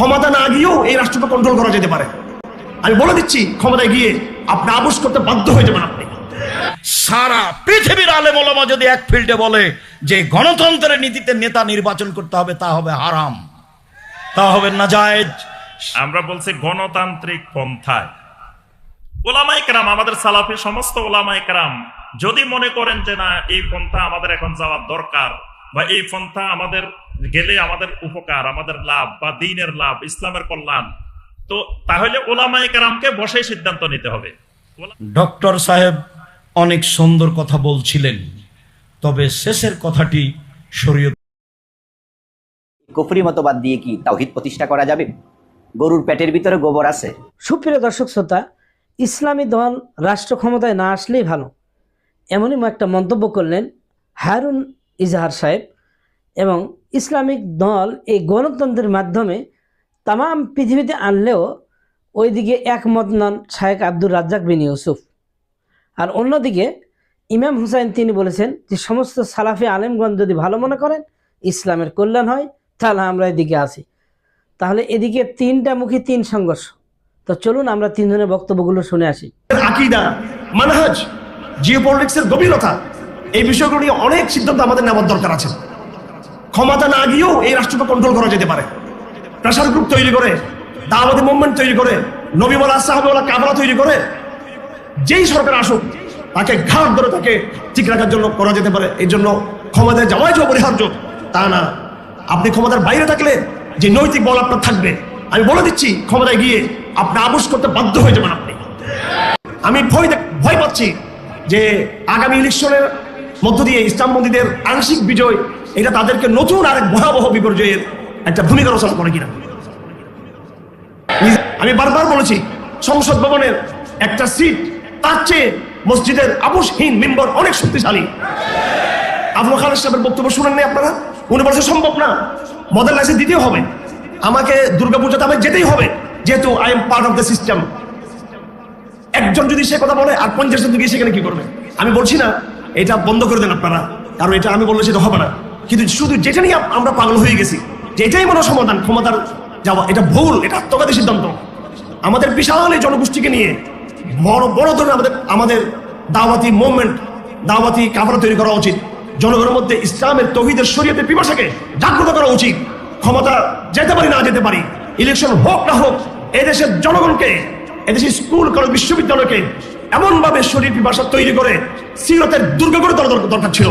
ক্ষমতা না গিয়েও এই রাষ্ট্রকে কন্ট্রোল করা যেতে পারে। আমি বলে দিচ্ছি, ক্ষমতায় গিয়ে আপনি আবুস করতে বাধ্য হয়ে যাবেন আপনি। সারা পৃথিবীর আলে ওলামা যদি এক ফিল্ডে বলে যে গণতন্ত্রের নীতিতে নেতা নির্বাচন করতে হবে, তা হবে হারাম। তা হবে নাজায়েজ। আমরা বলছি গণতান্ত্রিক পন্থায়। ওলামাই কেরাম, আমাদের সালাফি সমস্ত ওলামাই কেরাম, যদি মনে করেন যে না, এই পন্থা আমাদের এখন যাওয়ার দরকার বা এই পন্থা আমাদের গেলে আমাদের উপকার আমাদের লাভ বা দিনের লাভ ইসলামের কল্যাণ। তো তাহলে ওলামাই কেরামকে বসে সিদ্ধান্ত নিতে হবে। ডক্টর সাহেব অনেক সুন্দর কথা বলছিলেন তবে শেষের কথাটি শরীয়ত কুফরি মতবাদ দিয়ে কি তাওহিদ প্রতিষ্ঠা করা যাবে? গরুর পেটের ভিতরে গোবর আছে। সুপ্রিয় দর্শক শ্রোতা ইসলামী দল রাষ্ট্র ক্ষমতায় না আসলেই ভালো। এমনই একটা মন্তব্য করলেন হারুন ইজাহার সাহেব এবং ইসলামিক দল এই গণতন্ত্রের মাধ্যমে তাম পৃথিবীতে আনলেও ওইদিকে একমত নন শায়েক আব্দুর রাজ্জাক বিন ইউসুফ। আর অন্যদিকে ইমাম হুসাইন তিনি বলেছেন যে, সমস্ত সালাফি আলেমগঞ্জ যদি ভালো মনে করেন, ইসলামের কল্যাণ হয়, তাহলে আমরা এদিকে আসি তাহলে এদিকে তিনটা মুখী তিন সংঘর্ষ। তো চলুন আমরা তিনজনের বক্তব্যগুলো শুনে আসি। মানহাজ জিওপলিটিক্সের গভীরতা, এই বিষয়গুলো নিয়ে অনেক সিদ্ধান্ত আমাদের নেওয়ার দরকার আছে। ক্ষমতা না গিয়েও এই রাষ্ট্রকে কন্ট্রোল করা যেতে পারে। প্রেশার গ্রুপ তৈরি করে, দাওয়াতি মুভমেন্ট তৈরি করে নবীবলা সাহাবেওয়ালা কাবলা তৈরি করে, যেই সরকার আসুক, তাকে ঘাট ধরে তাকে ঠিক রাখার জন্য করা যেতে পারে। এই জন্য ক্ষমতায় যাওয়াই যে অপরিহার্য, তা না। আপনি ক্ষমতার বাইরে থাকলে যে নৈতিক বল আপনার থাকবে, আমি বলে দিচ্ছি, ক্ষমতায় গিয়ে আপনি আবুস করতে বাধ্য হয়ে যাবেন আপনি। আমি ভয় ভয় পাচ্ছি যে আগামী ইলেকশনের মধ্য দিয়ে ইসলামপন্থীদের আংশিক বিজয় এটা তাদেরকে নতুন আরেক ভয়াবহ বিপর্যয়ের একটা ভূমিকা রচনা করে কিনা। আমি বারবার বলেছি, সংসদ ভবনের একটা সিট তার চেয়ে মসজিদের আবুসহীন মেম্বার অনেক শক্তিশালী। আবুল খান সাহেবের বক্তব্য শুনেন নাই আপনারা? উনি বলছে, সম্ভব না। মডেল লাইসেন্স দিতেই হবে। আমাকে দুর্গাপূজাতে আমাকে যেতেই হবে। যেহেতু I am part of the system একজন যদি সে কথা বলে, আর পঞ্চাশ জন গিয়ে সেখানে কি করবে? আমি বলছি না, এটা বন্ধ করে দেন আপনারা। কারণ এটা আমি বললে সেটা হবে না। কিন্তু শুধু যেটা নিয়ে আমরা পাগল হয়ে গেছি যে এটাই মনে সমাধান, ক্ষমতার যাওয়া, এটা ভুল, এটা আত্মঘাতী সিদ্ধান্ত। আমাদের বিশাল এই জনগোষ্ঠীকে নিয়ে বড় বড় ধরনের আমাদের আমাদের দাওয়াতি মুভমেন্ট দাওয়াতি কাফারা তৈরি করা উচিত। জনগণের মধ্যে ইসলামের তহিদের শরীয়তের পিপাসাকে জাগ্রত করা উচিত। ক্ষমতা যেতে পারি, না যেতে পারি ইলেকশন হোক না হোক, এদেশের জনগণকে এদেশের স্কুল, কলেজ, বিশ্ববিদ্যালয়কে এমনভাবে শরীর পিপাসা তৈরি করে, সিরতের দুর্গ করে দরকার ছিল।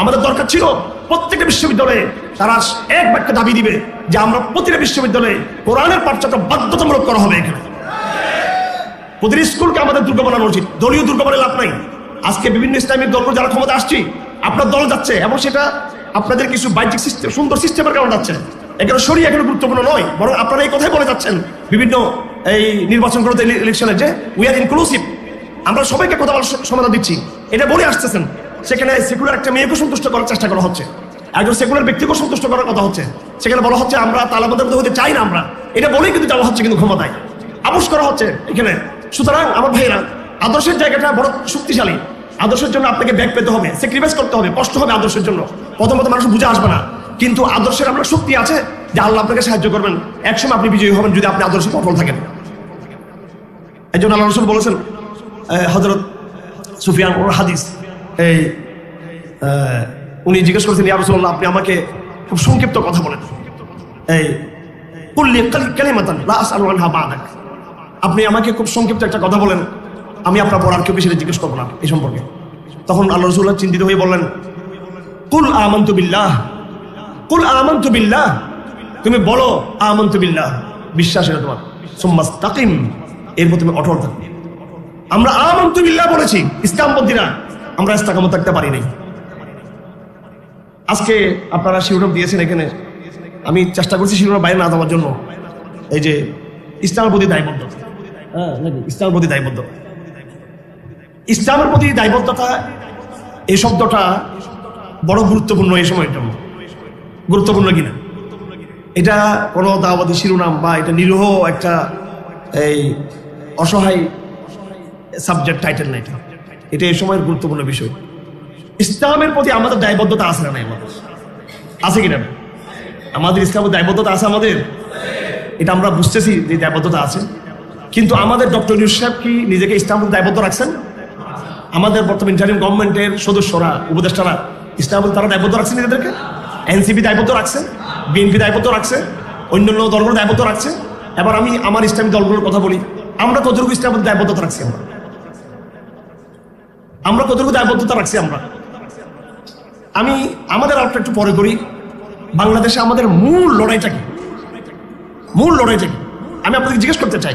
আমাদের দরকার ছিল প্রত্যেকটা বিশ্ববিদ্যালয়ে তারা এক বাক্যে দাবি দিবে যে আমরা প্রতিটা বিশ্ববিদ্যালয়ে কোরআনের পাঠচক্র বাধ্যতামূলক করা হবে এখানে। প্রতিটি স্কুলকে আমাদের দুর্গ বানানো উচিত। দলীয় দুর্গ বানালে লাভ নাই। আজকে বিভিন্ন ইসলামিক দলগুলো যারা ক্ষমতা আসছি, আপনার দল যাচ্ছে এবং সেটা আপনাদের কিছু বাহ্যিক সিস্টেম সুন্দর সিস্টেমের কারণে যাচ্ছে এখানে সরিয়ে এখানে গুরুত্বপূর্ণ নয়, বরং আপনারা এই কথাই বলে যাচ্ছেন বিভিন্ন এই নির্বাচন করতে ইলেকশনে যে উই আর ইনক্লুসিভ আমরা সবাইকে কথা বলার সমাধান দিচ্ছি। এটা বলে আসতেছেন। সেখানে সেকুলার একটা মেয়েকে সন্তুষ্ট করার চেষ্টা করা হচ্ছে। একজন সেকুলার ব্যক্তিকে সন্তুষ্ট করার কথা হচ্ছে। সেখানে বলা হচ্ছে, আমরা তালাবদ্ধের মধ্যে হতে চাই না আমরা। এটা বলেই কিন্তু যাওয়া হচ্ছে কিন্তু ক্ষমতায়। আবস করা হচ্ছে এখানে। সুতরাং আমার ভাইয়েরা, আদর্শের জায়গাটা বড় শক্তিশালী। আদর্শের জন্য আপনাকে ব্যাগ পেতে হবে স্যাক্রিফাইস করতে হবে, কষ্ট হবে আদর্শের জন্য। প্রথমত মানুষ বুঝে আসবে না। কিন্তু আদর্শের আপনার শক্তি আছে যে আল্লাহ আপনাকে সাহায্য করবেন। একসময় আপনি বিজয়ী হবেন যদি আপনি আদর্শে সফল থাকেন। এই জন্য আল্লাহ রসুল বলেছেন হজরত সুফিয়ান হাদিস এই উনি জিজ্ঞেস করেছেন, ইয়া রসুল্লাহ আপনি আমাকে খুব সংক্ষিপ্ত কথা বলেন। এই কুল্লি কালিমাতান লা আসআলু আনহা বা'দাক আপনি আমাকে খুব সংক্ষিপ্ত একটা কথা বলেন, আমি আপনার পর আর কেউ বেশি জিজ্ঞেস করব না এই সম্পর্কে। তখন আল্লাহ রসুল্লাহ চিন্তিত হয়ে বললেন, কুল বিল্লাহ। কুল আমন্তু বিল্লাহ। তুমি বলো বিল্লাহ। বিশ্বাস এটা তোমার। সোম্মাস তাকিম এরপর তুমি অটল থাকবে আমরা বিল্লাহ বলেছি, ইসলামপন্থীরা। আমরা ইস্তাকামত থাকতে পারি নাই। আজকে আপনারা শিরোনাম দিয়েছেন এখানে। আমি চেষ্টা করছি শিরোনাম বাইরে না দেওয়ার জন্য। এই যে, ইসলামের প্রতি দায়বদ্ধ। হ্যাঁ? ইসলামের প্রতি দায়বদ্ধ। ইসলামের প্রতি দায়বদ্ধতা, এই শব্দটা বড় গুরুত্বপূর্ণ এই সময়ের জন্য। গুরুত্বপূর্ণ কিনা? এটা কোনো দাওয়াতি শিরোনাম বা এটা নিরীহ একটা, এই অসহায় সাবজেক্ট টাইটেল না এটা। এটা এই সময়ের গুরুত্বপূর্ণ বিষয়। ইসলামের প্রতি আমাদের দায়বদ্ধতা আছে না আমাদের? আছে কিনা আমাদের ইসলামের দায়বদ্ধতা আছে আমাদের? এটা আমরা বুঝতেছি যে দায়বদ্ধতা আছে। কিন্তু আমাদের ডক্টর ইউনুস সাহেব কি নিজেকে ইসলামপুর দায়বদ্ধ রাখছেন? আমাদের বর্তমান ইন্টারিম গভর্নমেন্টের সদস্যরা, উপদেষ্টারা ইসলামপুর তারা দায়বদ্ধ রাখছেন নিজেদেরকে? এনসিপি দায়বদ্ধ রাখছে, বিএনপি দায়বদ্ধ রাখছে, অন্যান্য দলগুলো দায়বদ্ধ রাখছে। এবার আমি আমার ইসলামী দলগুলোর কথা বলি। আমরা কতটুকু ইসলামের দায়বদ্ধতা রাখছি আমরা? আমরা কতটুকু দায়বদ্ধতা রাখছি আমরা? আমি, আমাদের আরেকটা একটু পরে করি। বাংলাদেশে আমাদের মূল লড়াইটা কি? মূল লড়াইটা কি? আমি আপনাকে জিজ্ঞেস করতে চাই,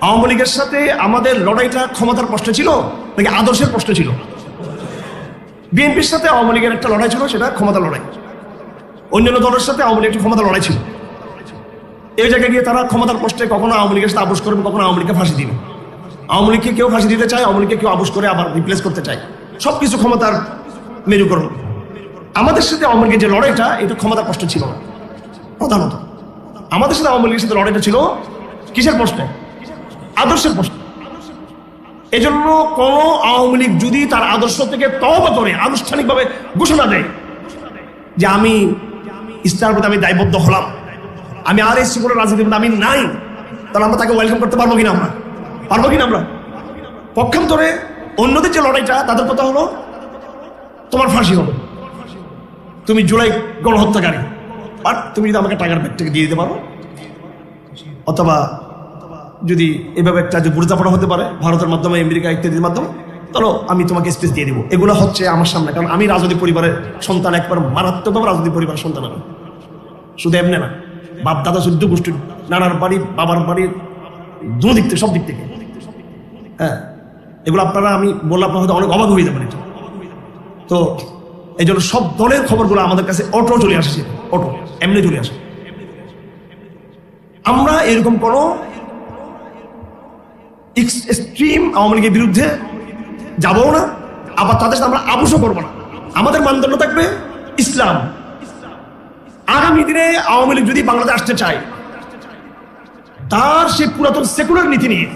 আওয়ামী লীগের সাথে আমাদের লড়াইটা ক্ষমতার প্রশ্ন ছিল নাকি আদর্শের প্রশ্ন ছিল? বিএনপির সাথে আওয়ামী লীগের একটা লড়াই ছিল, সেটা ক্ষমতা লড়াই। অন্যান্য দলের সাথে আওয়ামী লীগ একটা ক্ষমতার লড়াই ছিল। এই জায়গায় গিয়ে তারা ক্ষমতার প্রশ্নে কখনো আওয়ামী লীগের সাথে আপোষ করবে, কখনো আওয়ামী লীগকে ফাঁসি দিবে। আওয়ামী লীগকে কেউ ফাঁসি দিতে চায়, আওয়ামী লীগকে কেউ আপোষ করে আবার রিপ্লেস করতে চায়। সবকিছু ক্ষমতার মেরুকরণ। আমাদের সাথে আওয়ামী লীগের যে লড়াইটা, এটা ক্ষমতার কষ্ট ছিল না, প্রধানত। আমাদের সাথে আওয়ামী লীগের সাথে লড়াইটা ছিল, কিসের প্রশ্নে? আদর্শের প্রশ্ন। এজন্য কোন আওয়ামী লীগ যদি তার আদর্শ থেকে তবা করে, আনুষ্ঠানিকভাবে ঘোষণা দেয় যে আমি ইসলামের প্রতি আমি দায়বদ্ধ হলাম, আমি আর শিবরের রাজনীতির মধ্যে আমি নাই, তাহলে আমরা তাকে ওয়েলকাম করতে পারব কিনা আমরা? পারব কিনা আমরা? পক্ষান্তরে অন্যদের যে লড়াইটা, তাদের কথা হলো তোমার ফাঁসি হবে। তুমি জুলাই গণহত্যাকারী। আর তুমি যদি আমাকে টাকার ব্যাগ থেকে দিয়ে দিতে পারো, অথবা যদি এভাবে একটা যে বুড়িচাপড়া হতে পারে, ভারতের মাধ্যমে, আমেরিকা ইত্যাদির মাধ্যমে, তাহলে আমি তোমাকে স্পেস দিয়ে দিব। এগুলো হচ্ছে আমার সামনে, কারণ আমি রাজনৈতিক পরিবারের সন্তান, একবার মারাত্মকভাবে রাজনৈতিক পরিবারের সন্তান আমি। শুধু এমনি না বাপ দাদা শুদ্ধ গোষ্ঠীর, নানার বাড়ি, বাবার বাড়ির দু দিক থেকে, সব দিক থেকে। হ্যাঁ এগুলো আপনারা আমি বললে আপনার হয়তো অনেক অবাক হয়ে যাবেন এটা তো এই জন্য সব দলের খবরগুলো আমাদের কাছে অটো চলে আসছে অটো, এমনি চলে আসে। আমরা এরকম কোনো এক্সট্রিম আওয়ামী লীগের বিরুদ্ধে যাবও না, আবার তাদের সাথে আমরা আবুষও করব না। আমাদের মানদণ্ড থাকবে ইসলাম। আগামী দিনে আওয়ামী লীগ যদি বাংলাদেশ আসতে চায়, তার সে পুরাতন সেকুলার নীতি নিয়ে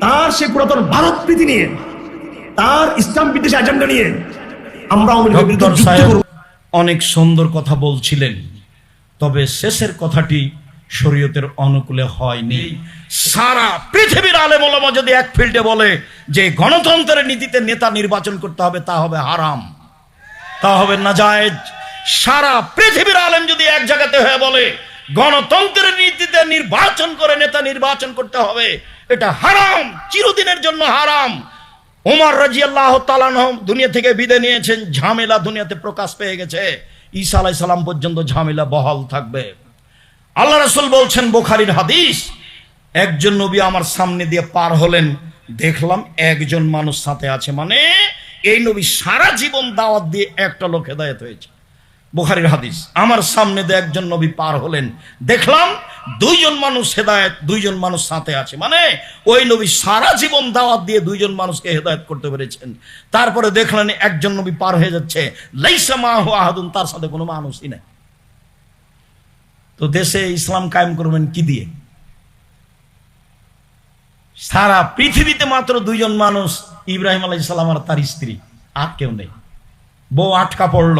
তার সে পুরাতন ভারত প্রীতি নিয়ে তার ইসলাম বিদ্বেষ এজেন্ডা নিয়ে আমরা অনেক সুন্দর কথা বলছিলেন তবে শেষের কথাটি শরীয়তের অনুকূলে হয়নি। সারা পৃথিবীর আলেম ওলামা যদি এক ফিল্ডে বলে যে গণতন্ত্রের নীতিতে নেতা নির্বাচন করতে হবে তা হবে হারাম তা হবে না জায়েজ সারা পৃথিবীর আলেম যদি এক জায়গাতে হয়ে বলে গণতন্ত্রের নীতিতে নির্বাচন করে নেতা নির্বাচন করতে হবে এটা হারাম, চিরদিনের জন্য হারাম। ওমর রাজি আল্লাহ দুনিয়া থেকে বিদে নিয়েছেন, ঝামেলা দুনিয়াতে প্রকাশ পেয়ে গেছে। ঈসা আলাই সালাম পর্যন্ত ঝামেলা বহাল থাকবে। আল্লাহ রসুল বলছেন, বোখারির হাদিস, একজন নবী আমার সামনে দিয়ে পার হলেন, দেখলাম একজন মানুষ সাথে আছে। মানে এই নবী সারা জীবন দাওয়াত দিয়ে একটা লোক হেদায়ত হয়েছে। বোখারির হাদিস, আমার সামনে দিয়ে একজন নবী পার হলেন। দেখলাম দুইজন মানুষ হেদায়ত, দুইজন মানুষ সাথে আছে। মানে ওই নবী সারা জীবন দাওয়াত দিয়ে দুইজন মানুষকে হেদায়ত করতে পেরেছেন। তারপরে দেখলেন একজন নবী পার হয়ে যাচ্ছে। লাইসা আহাদুন, তার সাথে কোনো মানুষই নাই। তো দেশে ইসলাম কায়েম করবেন কি দিয়ে? সারা পৃথিবীতে মাত্র দুইজন মানুষ ইব্রাহিম আলাই সালাম আর তার স্ত্রী, আর কেউ নেই। বউ আটকা পড়ল।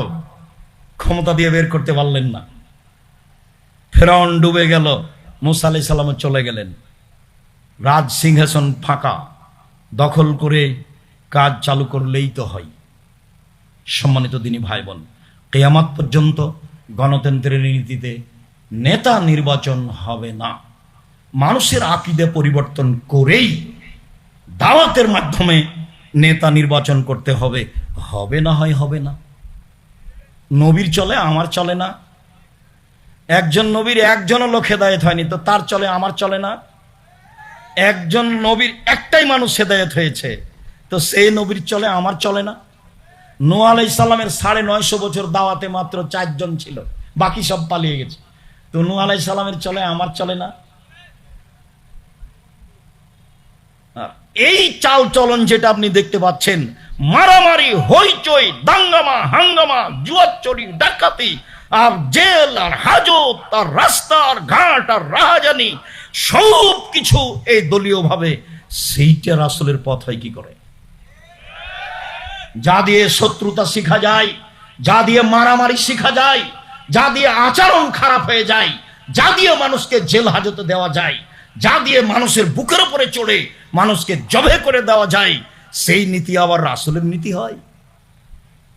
ক্ষমতা দিয়ে বের করতে পারলেন না। ফেরাউন ডুবে গেল, মুসা আলাই সালাম চলে গেলেন। রাজ সিংহাসন ফাঁকা, দখল করে কাজ চালু করলেই তো হয়। সম্মানিত দিনী ভাই বোন কেয়ামাত পর্যন্ত গণতন্ত্রের নীতিতে নেতা নির্বাচন হবে না। মানুষের আকিদে পরিবর্তন করেই দাওয়াতের মাধ্যমে নেতা নির্বাচন করতে হবে। হবে না হয় হবে না। নবীর চলে, আমার চলে না। একজন নবীর একজনও লোক হেদায়ত হয়নি, তো তার চলে, আমার চলে না। একজন নবীর একটাই মানুষ হেদায়ত হয়েছে, তো সেই নবীর চলে, আমার চলে না। নো আলাই সাল্লামের সাড়ে নয়শো বছর দাওয়াতে মাত্র চারজন ছিল, বাকি সব পালিয়ে গেছে। তো নু আলাই সাল্লামের চলে, আমার চলে না। এই চাল চলন যেটা আপনি দেখতে পাচ্ছেন মারামারি, হইচই, দাঙ্গামা, হাঙ্গামা, জুয়াচুরি, ডাকাতি, আর জেল, আর হাজত, আর রাস্তা, আর ঘাট, আর রাহাজানি সব কিছু এই দলীয় ভাবে সেইটা রাসুলের পথ হয় কি করে? যা দিয়ে শত্রুতা শিখা যায়, যা দিয়ে মারামারি শিখা যায়, যা দিয়ে আচরণ খারাপ হয়ে যায়, যা দিয়ে মানুষকে জেল হাজতে দেওয়া যায়, যা দিয়ে মানুষের বুকের উপরে চড়ে মানুষকে জবে করে দেওয়া যায় সেই নীতি আবার রাসুলের নীতি হয়।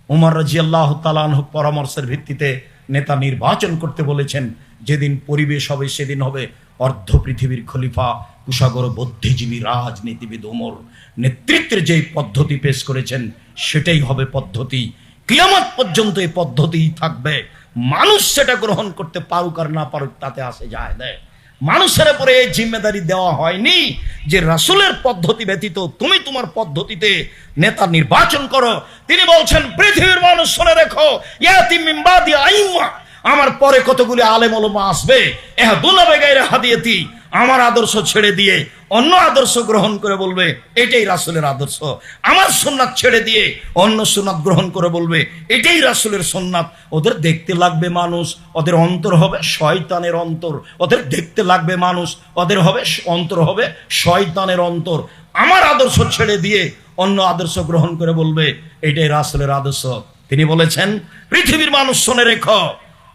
উমর রাজি আল্লাহ তালান পরামর্শের ভিত্তিতে নেতা নির্বাচন করতে বলেছেন, যেদিন পরিবেশ হবে, সেদিন হবে অর্ধ পৃথিবীর খলিফা কুশাগর বুদ্ধিজীবী রাজনীতিবিদ ওমর নেতৃত্বের যে পদ্ধতি পেশ করেছেন, সেটাই হবে পদ্ধতি। কিয়ামত পর্যন্ত এই পদ্ধতিই থাকবে। মানুষ সেটা গ্রহণ করতে পারুক আর না পারুক, তাতে আসে যায় দেয় মানুষের উপরে এই জিম্মেদারি দেওয়া হয়নি যে রাসুলের পদ্ধতি ব্যতীত তুমি তোমার পদ্ধতিতে নেতা নির্বাচন করো। তিনি বলছেন, পৃথিবীর মানুষ শুনে রেখো আমার পরে কতগুলি আলেম ওলমা আসবে? এহা দুলাবে গাইরে হাদিয়েতি। আমার আদর্শ ছেড়ে দিয়ে অন্য আদর্শ গ্রহণ করে বলবে, এটাই রাসুলের আদর্শ। আমার সুন্নাত ছেড়ে দিয়ে অন্য সুন্নাত গ্রহণ করে বলবে, এটাই রাসুলের সুন্নাত। ওদের দেখতে লাগবে মানুষ, ওদের অন্তর হবে শয়তানের অন্তর। ওদের দেখতে লাগবে মানুষ, ওদের হবে অন্তর হবে শয়তানের অন্তর। আমার আদর্শ ছেড়ে দিয়ে অন্য আদর্শ গ্রহণ করে বলবে, এটাই রাসুলের আদর্শ। তিনি বলেছেন, পৃথিবীর মানুষ শুনে রেখ,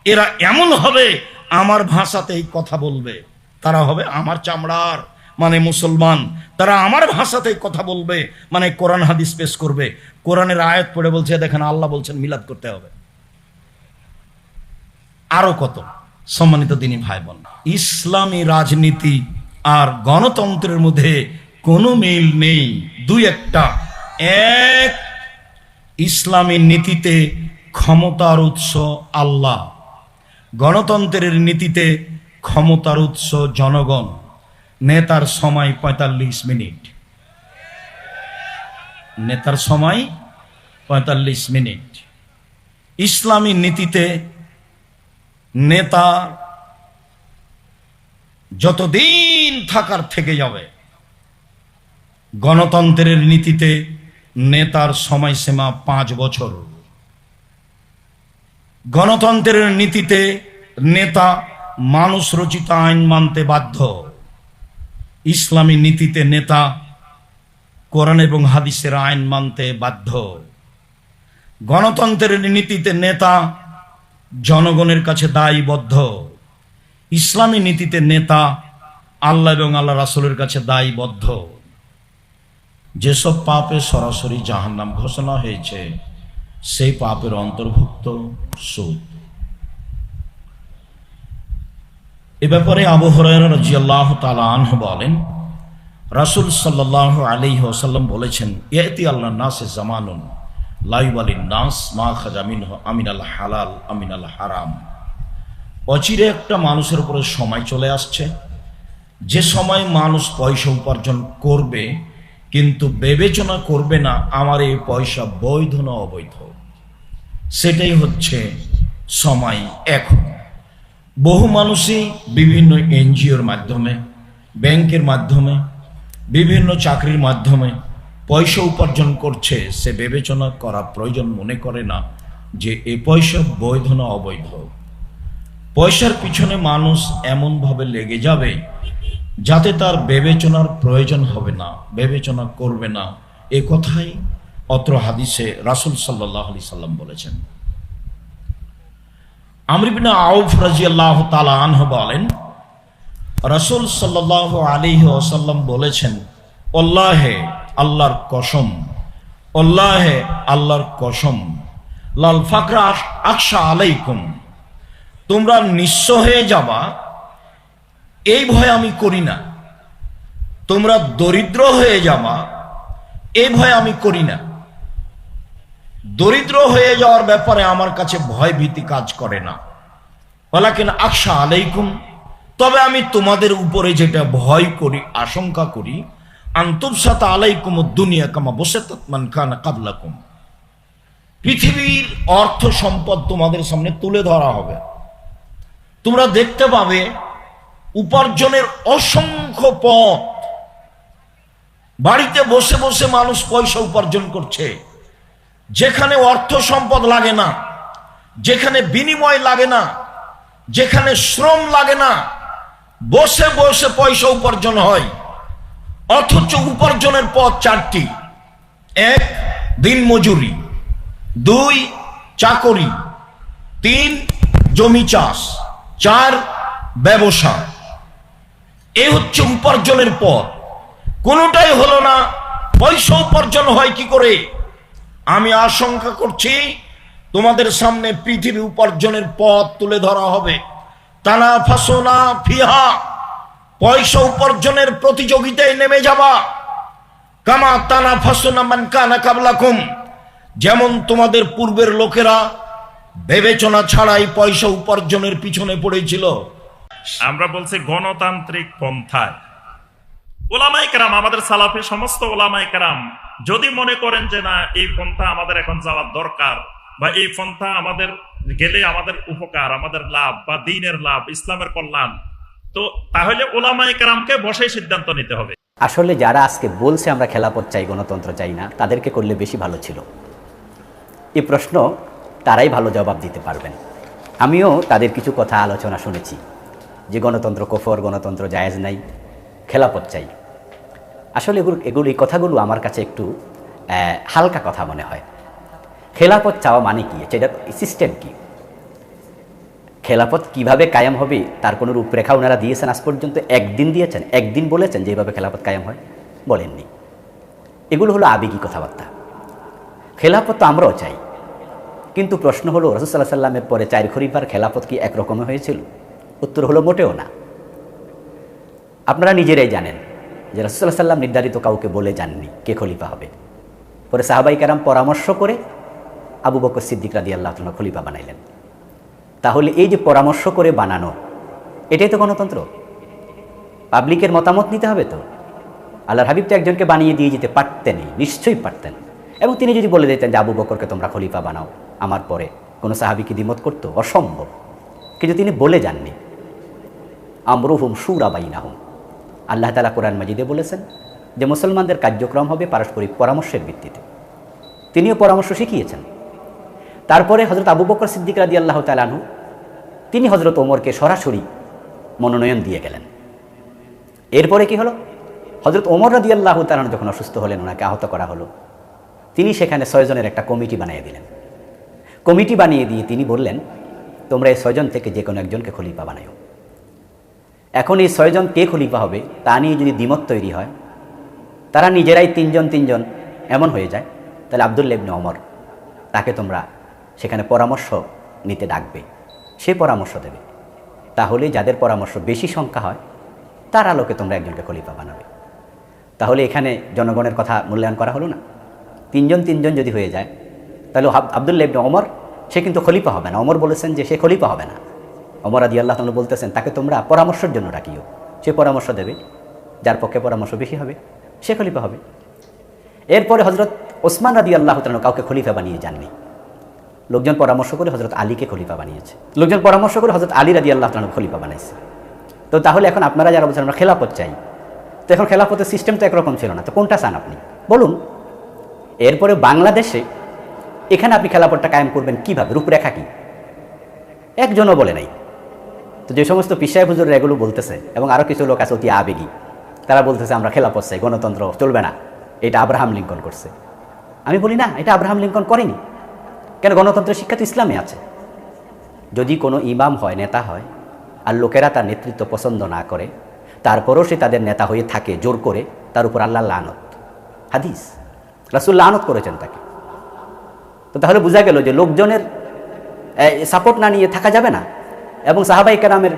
এরা এমন হবে, আমার ভাষাতেই কথা বলবে। তারা হবে আমার চামড়ার মানে মুসলমান। তারা আমার ভাষাতেই কথা বলবে মানে কোরআন হাদিস পেশ করবে। কোরআনের আয়াত পড়ে বলছে, দেখেন আল্লাহ বলছেন, মিলাদ করতে হবে। আরও কত? সম্মানিত দিনী ভাই বোন ইসলামী রাজনীতি আর গণতন্ত্রের মধ্যে কোনো মিল নেই। দুই একটা। এক, ইসলামী নীতিতে ক্ষমতার উৎস আল্লাহ। গণতন্ত্রের নীতিতে ক্ষমতার উৎস জনগণ, নেতার সময় পঁয়তাল্লিশ মিনিট। নেতার সময় পঁয়তাল্লিশ মিনিট। ইসলামী নীতিতে নেতা যতদিন থাকার থেকে যাবে, গণতন্ত্রের নীতিতে নেতার সময়সীমা পাঁচ বছর। গণতন্ত্রের নীতিতে নেতা মানুষ রচিত আইন মানতে বাধ্য। ইসলামী নীতিতে নেতা, কোরআন এবং হাদিসের আইন মানতে বাধ্য। গণতন্ত্রের নীতিতে নেতা জনগণের কাছে দায়ীবদ্ধ। ইসলামী নীতিতে নেতা আল্লাহ এবং আল্লাহ রাসুলের কাছে দায়ীবদ্ধ। যেসব পাপে সরাসরি জাহান্নাম ঘোষণা হয়েছে, সেই পাপের অন্তর্ভুক্ত সুদ। এ ব্যাপারে আবু হরাইরা রাজিয়াল্লাহ তাআলা বলেন, রাসূল সাল্লাল্লাহু আলাইহি ওয়াসাল্লাম বলেছেন, ইয়াতি আল্লাহ নাসে জামানুন লাইবালিন নাস, মা খাজামিন আমিনাল হালাল, আমিনাল হারাম। অচিরে একটা মানুষের উপরে সময় চলে আসছে। যে সময় মানুষ পয়সা উপার্জন করবে, কিন্তু বিবেচনা করবে না, আমার এই পয়সা বৈধ না অবৈধ? সেটাই হচ্ছে সময় এখন। বহু মানুষই বিভিন্ন এনজিওর মাধ্যমে, ব্যাংকের মাধ্যমে, বিভিন্ন চাকরির মাধ্যমে পয়সা উপার্জন করছে। সে বিবেচনা করা প্রয়োজন মনে করে না যে এই পয়সা বৈধ না অবৈধ। পয়সার পিছনে মানুষ এমনভাবে লেগে যাবে যাতে তার বিবেচনার প্রয়োজন হবে না, বিবেচনা করবে না। এ কথাই অত্র হাদিসে রাসুল সাল্লাহ আলি সাল্লাম বলেছেন। আমরিবিনা আউফ রাজি আল্লাহ তালা আনহ বলেন, রসুল সাল্লাহ আলী ওসাল্লাম বলেছেন অল্লাহে আল্লাহর কসম অল্লাহে আল্লাহর কসম, লাল ফাকরা আকশা আলাইকুম, তোমরা নিঃস্ব হয়ে যাবা, এই ভয় আমি করি না। তোমরা দরিদ্র হয়ে যাবা, এই ভয় আমি করি না। দরিদ্র হয়ে যাওয়ার ব্যাপারে আমার কাছে ভয় ভীতি কাজ করে না। ওলাকিন আকশা আলাইকুম। তবে আমি তোমাদের উপরে যেটা ভয় করি, আশঙ্কা করি আন্তর্সাত আলাইকুম দুনিয়া কামা বসে খানা কাবলাকুম। পৃথিবীর অর্থ সম্পদ তোমাদের সামনে তুলে ধরা হবে। তোমরা দেখতে পাবে উপার্জনের অসংখ্য পথ। বাড়িতে বসে বসে মানুষ পয়সা উপার্জন করছে। যেখানে অর্থ সম্পদ লাগে না, যেখানে বিনিময় লাগে না, যেখানে শ্রম লাগে না, বসে বসে পয়সা উপার্জন হয়, অথচ উপার্জনের পথ চারটি। এক, দিন মজুরি। দুই, চাকরি। তিন, জমি চাষ। চার, ব্যবসা। এ হচ্ছে উপার্জনের পথ। কোনোটাই হলো না, পয়সা উপার্জন হয় কি করে? আমি আশঙ্কা করছি তোমাদের সামনে পৃথিবী উপার্জনের পথ তুলে ধরা হবে। তানা ফাসোনা ফিহা, পয়সা উপার্জনের প্রতিযোগিতায় নেমে যাবা। কামা তানা ফাসোনা মান কানা কাবলাকুম, যেমন তোমাদের পূর্বের লোকেরা বিবেচনা ছাড়াই পয়সা উপার্জনের পিছনে পড়েছিল। আমরা বলছি গণতান্ত্রিক পন্থায়। ওলামাই কেরাম, আমাদের সালাফি সমস্ত ওলামাই কেরাম যদি মনে করেন যে না, এই পন্থা আমাদের এখন যাওয়ার দরকার, বা এই পন্থা আমাদের গেলে আমাদের উপকার, আমাদের লাভ, বা দিনের লাভ, ইসলামের কল্যাণ, তো তাহলে ওলামাই কেরামকে বসে সিদ্ধান্ত নিতে হবে। আসলে যারা আজকে বলছে আমরা খেলাপথ চাই, গণতন্ত্র চাই না, তাদেরকে করলে বেশি ভালো ছিল। এই প্রশ্ন তারাই ভালো জবাব দিতে পারবেন। আমিও তাদের কিছু কথা আলোচনা শুনেছি যে গণতন্ত্র কফর, গণতন্ত্র জায়েজ নাই, খেলাপথ চাই। আসলে এগুলো এগুলো এই কথাগুলো আমার কাছে একটু হালকা কথা মনে হয়। খেলাপথ চাওয়া মানে কি? সেটা সিস্টেম কি? খেলাফত কীভাবে কায়েম হবে? তার কোনো রূপরেখা ওনারা দিয়েছেন আজ পর্যন্ত? একদিন দিয়েছেন? একদিন বলেছেন যে এভাবে খেলাফত কায়েম হয়? বলেননি। এগুলো হলো আবেগী কথাবার্তা। খেলাফত তো আমরাও চাই। কিন্তু প্রশ্ন হলো রসুল্লাহ সাল্লামের পরে চার খরিফার খেলাফত কি একরকমে হয়েছিল? উত্তর হলো মোটেও না। আপনারা নিজেরাই জানেন। যে রসুল্লাহ সাল্লাম নির্ধারিত কাউকে বলে যাননি, কে খলিফা হবে। পরে সাহাবাই কারাম পরামর্শ করে আবু বকর সিদ্দিক রাদি আল্লাহ খলিফা বানাইলেন। তাহলে এই যে পরামর্শ করে বানানো, এটাই তো গণতন্ত্র। পাবলিকের মতামত নিতে হবে তো। আল্লাহর হাবিব তো একজনকে বানিয়ে দিয়ে যেতে পারতেনই, নিশ্চয়ই পারতেন। এবং তিনি যদি বলে দিতেন যে, আবু বকরকে তোমরা খলিফা বানাও, আমার পরে কোনো সাহাবিকে দ্বিমত করতো, অসম্ভব। কিন্তু তিনি বলে যাননি। আমরুহুম সুরাবাইনাহুম আল্লাহ তালা কোরআন মাজিদে বলেছেন যে মুসলমানদের কার্যক্রম হবে পারস্পরিক পরামর্শের ভিত্তিতে। তিনিও পরামর্শ শিখিয়েছেন। তারপরে হজরত আবু বকর সিদ্দিক রাদি আল্লাহ তালানহু তিনি হজরত ওমরকে সরাসরি মনোনয়ন দিয়ে গেলেন। এরপরে কি হলো? হজরত ওমর রাদি আল্লাহ তালানহু যখন অসুস্থ হলেন, ওনাকে আহত করা হলো। তিনি সেখানে ছয়জনের একটা কমিটি বানিয়ে দিলেন। কমিটি বানিয়ে দিয়ে তিনি বললেন, তোমরা এই ছয়জন থেকে যে কোনো একজনকে খলিফা বানাও এখন এই ছয়জন কে খলিফা হবে, তা নিয়ে যদি দ্বিমত তৈরি হয়, তারা নিজেরাই তিনজন তিনজন এমন হয়ে যায়, তাহলে আবদুল্লেবনে অমর তাকে তোমরা সেখানে পরামর্শ নিতে ডাকবে, সে পরামর্শ দেবে। তাহলে যাদের পরামর্শ বেশি সংখ্যা হয়, তার আলোকে তোমরা একজনকে খলিফা বানাবে। তাহলে এখানে জনগণের কথা মূল্যায়ন করা হলো না। তিনজন তিনজন যদি হয়ে যায়, তাহলে আব- আবদুল্লাহ ইবনে অমর সে কিন্তু খলিফা হবে না। অমর বলেছেন যে সে খলিফা হবে না। অমর আদি আল্লাহ তাআলা বলতেছেন, তাকে তোমরা পরামর্শের জন্য ডাকিও। সে পরামর্শ দেবে। যার পক্ষে পরামর্শ বেশি হবে, সে খলিফা হবে। এরপরে হজরত ওসমান রাদি আল্লাহ তাআলা কাউকে খলিফা বানিয়ে যাননি। লোকজন পরামর্শ করে হজরত আলীকে খলিফা বানিয়েছে। লোকজন পরামর্শ করে হজরত আলী রাদি আল্লাহ তাআলা খলিফা বানাইছে। তো তাহলে এখন আপনারা যারা বলছেন, আমরা খেলাফত চাই। তো এখন খেলাফতের সিস্টেম তো একরকম ছিল না। তো কোনটা চান আপনি? বলুন। এরপরে বাংলাদেশে এখানে আপনি খেলাফতটা কায়েম করবেন কীভাবে? রূপরেখা কী? একজনও বলে নাই। তো যে সমস্ত পিসায় হুজুর এগুলো বলতেছে, এবং আরও কিছু লোক আছে অতি আবেগী, তারা বলতেছে, আমরা খেলাফত চাই গণতন্ত্র চলবে না, এটা আব্রাহাম লিঙ্কন করছে। আমি বলি, না, এটা আব্রাহাম লিঙ্কন করেনি। কেন গণতন্ত্রের শিক্ষা তো ইসলামে আছে। যদি কোনো ইমাম হয়, নেতা হয়, আর লোকেরা তার নেতৃত্ব পছন্দ না করে, তারপরও সে তাদের নেতা হয়ে থাকে জোর করে, তার উপর আল্লাহ লানত। হাদিস। রাসুল আনত করেছেন তাকে। তো তাহলে বোঝা গেল যে লোকজনের সাপোর্ট না নিয়ে থাকা যাবে না। এবং সাহাবাই কেরামের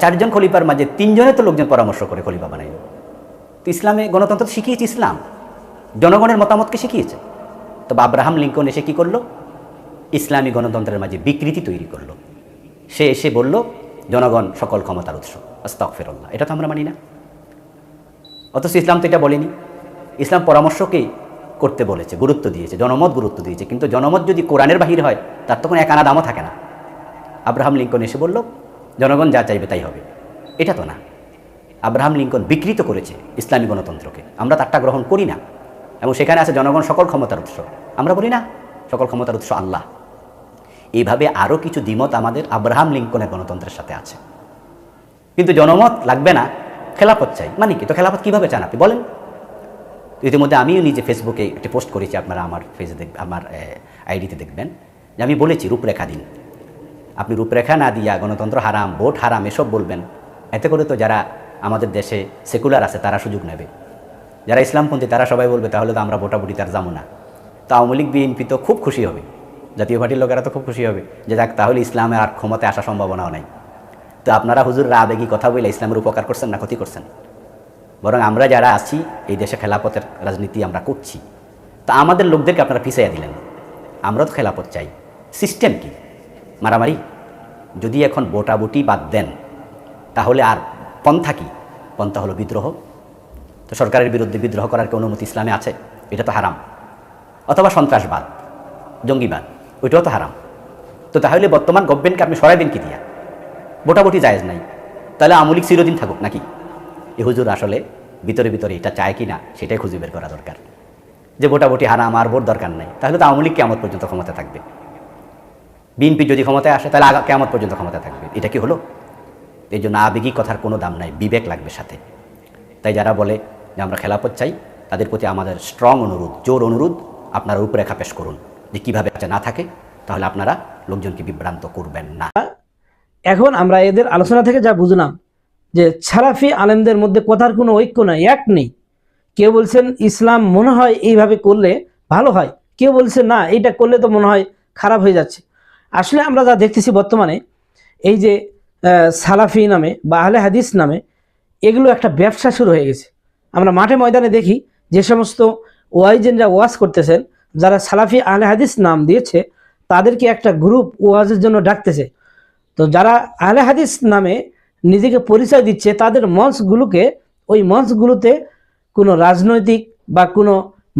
চারজন খলিফার মাঝে তিনজনে তো লোকজন পরামর্শ করে খলিফা বানাইল। তো ইসলামে গণতন্ত্র শিখিয়েছে ইসলাম। জনগণের মতামতকে শিখিয়েছে। তবে আব্রাহাম লিঙ্কন এসে কি করল? ইসলামী গণতন্ত্রের মাঝে বিকৃতি তৈরি করল। সে এসে বলল, জনগণ সকল ক্ষমতার উৎস। আস্তাক ফেরল্লাহ এটা তো আমরা মানি না। অথচ ইসলাম তো এটা বলেনি। ইসলাম পরামর্শকেই করতে বলেছে, গুরুত্ব দিয়েছে, জনমত গুরুত্ব দিয়েছে। কিন্তু জনমত যদি কোরআনের বাহির হয়, তার তখন এক আনা দামও থাকে না। আব্রাহাম লিঙ্কন এসে বলল, জনগণ যা চাইবে তাই হবে। এটা তো না। আব্রাহাম লিঙ্কন বিকৃত করেছে ইসলামী গণতন্ত্রকে। আমরা তারটা গ্রহণ করি না। এবং সেখানে আছে জনগণ সকল ক্ষমতার উৎস। আমরা বলি না, সকল ক্ষমতার উৎস আল্লাহ। এইভাবে আরও কিছু দ্বিমত আমাদের আব্রাহাম লিঙ্কনের গণতন্ত্রের সাথে আছে। কিন্তু জনমত লাগবে না, খেলাফত চাই। মানে কি? তো খেলাফত কীভাবে চান আপনি? বলেন। ইতিমধ্যে আমিও নিজে ফেসবুকে একটি পোস্ট করেছি, আপনারা আমার ফেসে দেখ, আমার আইডিতে দেখবেন। যে আমি বলেছি রূপরেখা দিন। আপনি রূপরেখা না দিয়া গণতন্ত্র হারাম, ভোট হারাম, এসব বলবেন। এতে করে তো যারা আমাদের দেশে সেকুলার আছে, তারা সুযোগ নেবে। যারা ইসলামপন্থী, তারা সবাই বলবে, তাহলে তো আমরা ভোটাভুটি তার যাব না। তো আওয়ামী লীগ, বিএনপি তো খুব খুশি হবে। জাতীয় পার্টির লোকেরা তো খুব খুশি হবে যে, যাক, তাহলে ইসলামের আর ক্ষমতায় আসার সম্ভাবনাও নাই। তো আপনারা হুজুররা আবেগী কথা বলে ইসলামের উপকার করছেন না ক্ষতি করছেন? বরং আমরা যারা আছি, এই দেশে খেলাপথের রাজনীতি আমরা করছি। তা আমাদের লোকদেরকে আপনারা পিছাইয়া দিলেন। আমরা তো খেলাপথ চাই। সিস্টেম কি? মারামারি। যদি এখন বোটাবুটি বাদ দেন, তাহলে আর পন্থা কি? পন্থা হলো বিদ্রোহ। তো সরকারের বিরুদ্ধে বিদ্রোহ করার কি অনুমতি ইসলামে আছে? এটা তো হারাম। অথবা সন্ত্রাসবাদ, জঙ্গিবাদ, ওইটাও তো হারাম। তো তাহলে বর্তমান গভর্নমেন্টকে আপনি সরাইবেন কি দিয়া? মোটামুটি জায়েজ নাই। তাহলে আমলিক চিরদিন থাকুক নাকি? এ হুজুর আসলে ভিতরে ভিতরে এটা চায় কি না, সেটাই খুঁজে বের করা দরকার। যে ভোটাভুটি হারাম আর ভোট দরকার নাই, তাহলে তো আওয়ামী লীগ কেমন পর্যন্ত ক্ষমতা থাকবে। বিএনপি যদি ক্ষমতায় আসে, তাহলে আগা কেমন পর্যন্ত ক্ষমতা থাকবে। এটা কি হলো? এই জন্য আবেগিক কথার কোনো দাম নাই, বিবেক লাগবে সাথে। তাই যারা বলে যে আমরা খেলাপথ চাই, তাদের প্রতি আমাদের স্ট্রং অনুরোধ, জোর অনুরোধ, আপনারা রূপরেখা পেশ করুন। যে কীভাবে না থাকে, তাহলে আপনারা লোকজনকে বিভ্রান্ত করবেন না। এখন আমরা এদের আলোচনা থেকে যা বুঝলাম, যে ছারাফি আলেমদের মধ্যে কথার কোনো ঐক্য নাই, এক নেই। কেউ বলছেন, ইসলাম মনে হয় এইভাবে করলে ভালো হয়। কেউ বলছে, না, এইটা করলে তো মনে হয় খারাপ হয়ে যাচ্ছে। আসলে আমরা যা দেখতেছি বর্তমানে, এই যে সালাফি নামে বা আহলে হাদিস নামে, এগুলো একটা ব্যবসা শুরু হয়ে গেছে। আমরা মাঠে ময়দানে দেখি যে সমস্ত ওয়াইজেনরা ওয়াজ করতেছেন, যারা সালাফি আহলে হাদিস নাম দিয়েছে, তাদেরকে একটা গ্রুপ ওয়াজের জন্য ডাকতেছে। তো যারা আহলে হাদিস নামে নিজেকে পরিচয় দিচ্ছে, তাদের মঞ্চগুলোকে, ওই মঞ্চগুলোতে কোনো রাজনৈতিক বা কোনো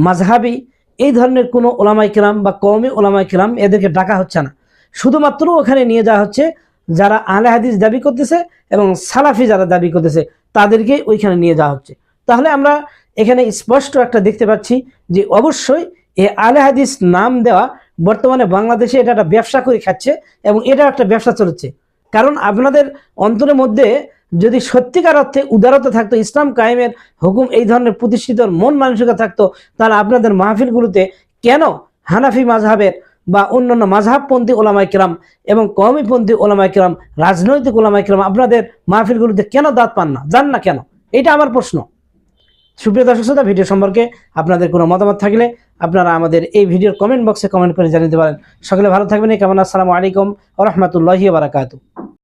মাঝহাবি, এই ধরনের কোনো ওলামাই কিরাম বা কওমি ওলামাই কিরাম এদেরকে ডাকা হচ্ছে না। শুধুমাত্র ওখানে নিয়ে যাওয়া হচ্ছে যারা আহলে হাদিস দাবি করতেছে এবং সালাফি যারা দাবি করতেছে, তাদেরকে ওইখানে নিয়ে যাওয়া হচ্ছে। তাহলে আমরা এখানে স্পষ্ট একটা দেখতে পাচ্ছি যে অবশ্যই এ আলে হাদিস নাম দেওয়া বর্তমানে বাংলাদেশে এটা একটা ব্যবসা করে খাচ্ছে এবং এটা একটা ব্যবসা চলছে। কারণ আপনাদের অন্তরের মধ্যে যদি সত্যিকার অর্থে উদারতা থাকতো, ইসলাম কায়েমের হুকুম এই ধরনের প্রতিষ্ঠিত মন মানসিকতা থাকতো, তাহলে আপনাদের মাহফিলগুলোতে কেন হানাফি মাঝহাবের বা অন্যান্য মাঝহাবপন্থী ওলামাই কিরাম এবং কমিপন্থী ওলামাই কিরাম, রাজনৈতিক ওলামাই কিরাম আপনাদের মাহফিলগুলোতে কেন দাঁত পান না? জান না কেন? এটা আমার প্রশ্ন। সুপ্রিয় দর্শক শ্রোতা ভিডিও সম্পর্কে আপনাদের কোনো মতামত থাকলে আপনারা আমাদের এই ভিডিওর কমেন্ট বক্সে কমেন্ট করে জানিয়ে দিতে পারেন। সকলে ভালো থাকবেন। কেমন, আসসালামু আলাইকুম রহমতুল্লাহি বারাকাতু